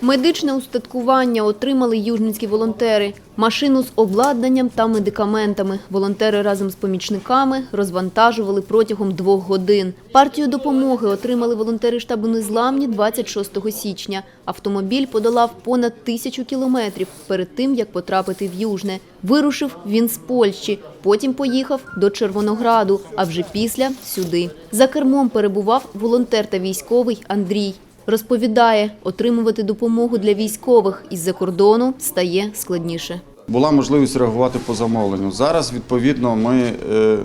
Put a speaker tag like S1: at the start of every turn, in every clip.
S1: Медичне устаткування отримали южницькі волонтери. Машину з обладнанням та медикаментами. Волонтери разом з помічниками розвантажували протягом двох годин. Партію допомоги отримали волонтери штабу «Незламні» 26 січня. Автомобіль подолав понад тисячу кілометрів перед тим, як потрапити в Южне. Вирушив він з Польщі, потім поїхав до Червонограду, а вже після – сюди. За кермом перебував волонтер та військовий Андрій. Розповідає, отримувати допомогу для військових із-за кордону стає складніше.
S2: Була можливість реагувати по замовленню. Зараз, відповідно, ми е,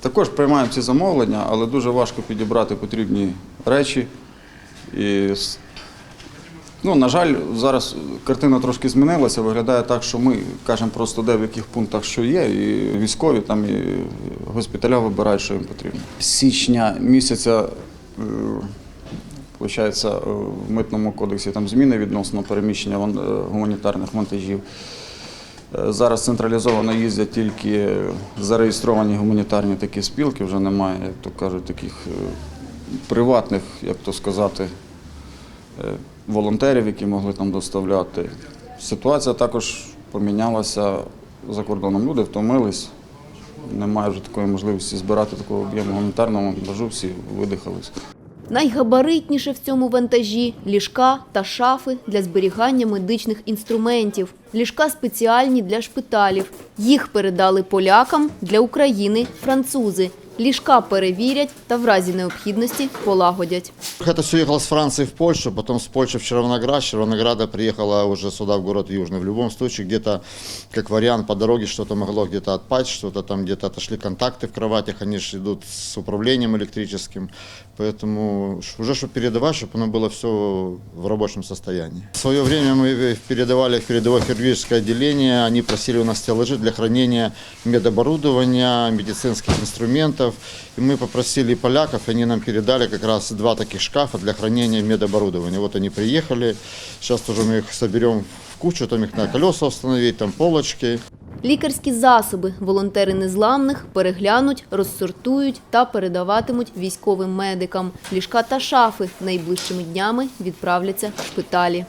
S2: також приймаємо ці замовлення, але дуже важко підібрати потрібні речі. І, ну, на жаль, зараз картина трошки змінилася. Виглядає так, що ми кажемо просто, де в яких пунктах що є, і військові там і госпіталя вибирають, що їм потрібно. З січня місяця. Получається, е, в митному кодексі там зміни відносно переміщення е, гуманітарних вантажів. Е, Зараз централізовано їздять тільки зареєстровані гуманітарні такі спілки, вже немає, як то кажуть, таких приватних, як то сказати, волонтерів, які могли там доставляти. Ситуація також помінялася за кордоном. Люди втомились, немає вже такої можливості збирати такого об'єму гуманітарного вантажу, всі видихались.
S1: Найгабаритніше в цьому вантажі – ліжка та шафи для зберігання медичних інструментів. Ліжка спеціальні для шпиталів. Їх передали полякам, для України – французи. Ліжка перевірять та в разі необхідності полагодять.
S3: Это все ехало с Франции в Польшу, потом с Польши в Червоноград, с Червонограда приехала уже сюда, в город Южный. В любом случае, где-то, как вариант, по дороге что-то могло где-то отпасть, что-то там где-то отошли контакты в кроватях, они же идут с управлением электрическим. Поэтому ш- уже чтобы передавать, чтобы оно было все в рабочем состоянии. В свое время мы передавали в передовое хирургическое отделение, они просили у нас стеллажи для хранения медоборудования, медицинских инструментов. И мы попросили поляков, и они нам передали как раз два таких шкафа для хранения медоборудования. Вот они приехали, сейчас тоже мы их соберем в кучу, там их на колеса установить, там полочки.
S1: Лікарські засоби волонтери незламних переглянуть, розсортують та передаватимуть військовим медикам. Ліжка та шафи найближчими днями відправляться в шпиталі.